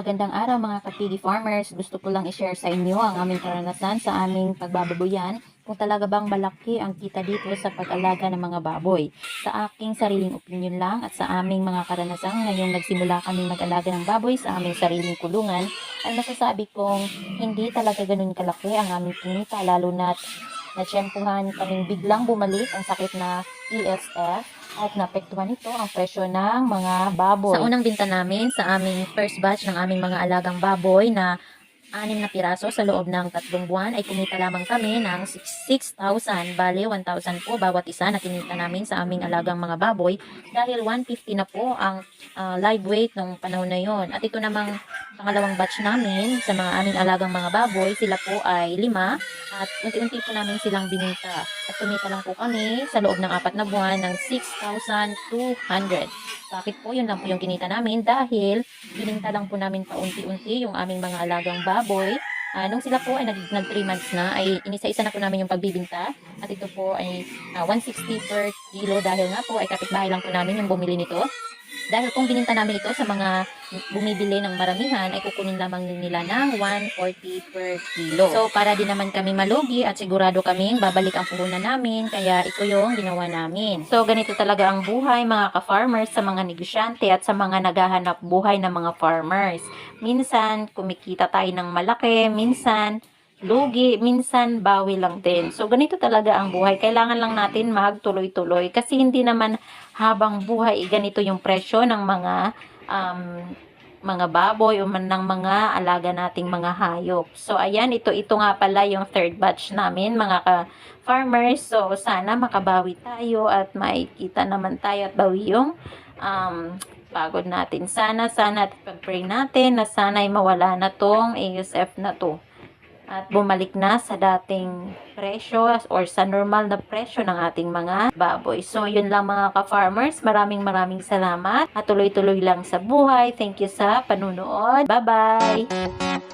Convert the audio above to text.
Magandang araw mga kapigi farmers. Gusto ko lang i-share sa inyo ang aming karanasan sa aming pagbababoyan kung talaga bang malaki ang kita dito sa pag-alaga ng mga baboy. Sa aking sariling opinion lang at sa aming mga karanasan ngayong nagsimula kami mag-alaga ng baboy sa aming sariling kulungan, ay masasabi kong hindi talaga ganun kalaki ang aming kinita lalo na't natsyempuhan kaming biglang bumalik ang sakit na ESF at naapektuhan nito ang presyo ng mga baboy. Sa unang binta namin sa aming first batch ng aming mga alagang baboy na anim na piraso sa loob ng tatlong buwan ay kumita lamang kami ng 6,000 bale 1,000 po bawat isa na kinita namin sa aming alagang mga baboy dahil 150 na po ang ah, live weight nung panahon na yon at ito namang pangalawang batch namin sa mga aming alagang mga baboy sila po ay lima at unti-unti po namin silang bininta at kumita lang po kami sa loob ng apat na buwan ng 6,200 bakit po yun lang po yung kinita namin dahil bininta lang po namin paunti-unti yung aming mga alagang baboy. Ah, nung sila po ay nag, nag 3 months na, ay inisa-isa na po namin yung pagbibinta. At ito po ay ah, 160 per kilo dahil nga po ay kapitbahay lang po namin yung bumili nito. Dahil kung bininta namin ito sa mga bumibili ng maramihan, ay kukunin lamang nila ng 140 per kilo. So, para din naman kami malugi at sigurado kaming babalik ang puhunan namin, kaya ito yung ginawa namin. So, ganito talaga ang buhay mga ka-farmers sa mga negosyante at sa mga naghahanap buhay ng mga farmers. Minsan, kumikita tayo ng malaki, minsan, lugi, minsan bawi lang din. So, ganito talaga ang buhay. Kailangan lang natin magtuloy-tuloy kasi hindi naman habang buhay, ganito yung presyo ng mga um, mga baboy o man ng mga alaga nating mga hayop. So, ayan, ito, ito nga pala yung third batch namin, mga ka-farmers. So, sana makabawi tayo at makikita naman tayo at bawi yung um, pagod natin. Sana, sana at pag-pray natin na sana ay mawala na tong ASF na to at bumalik na sa dating presyo or sa normal na presyo ng ating mga baboy. So, yun lang mga ka-farmers. Maraming maraming salamat at tuloy-tuloy lang sa buhay. Thank you sa panunood. Bye-bye!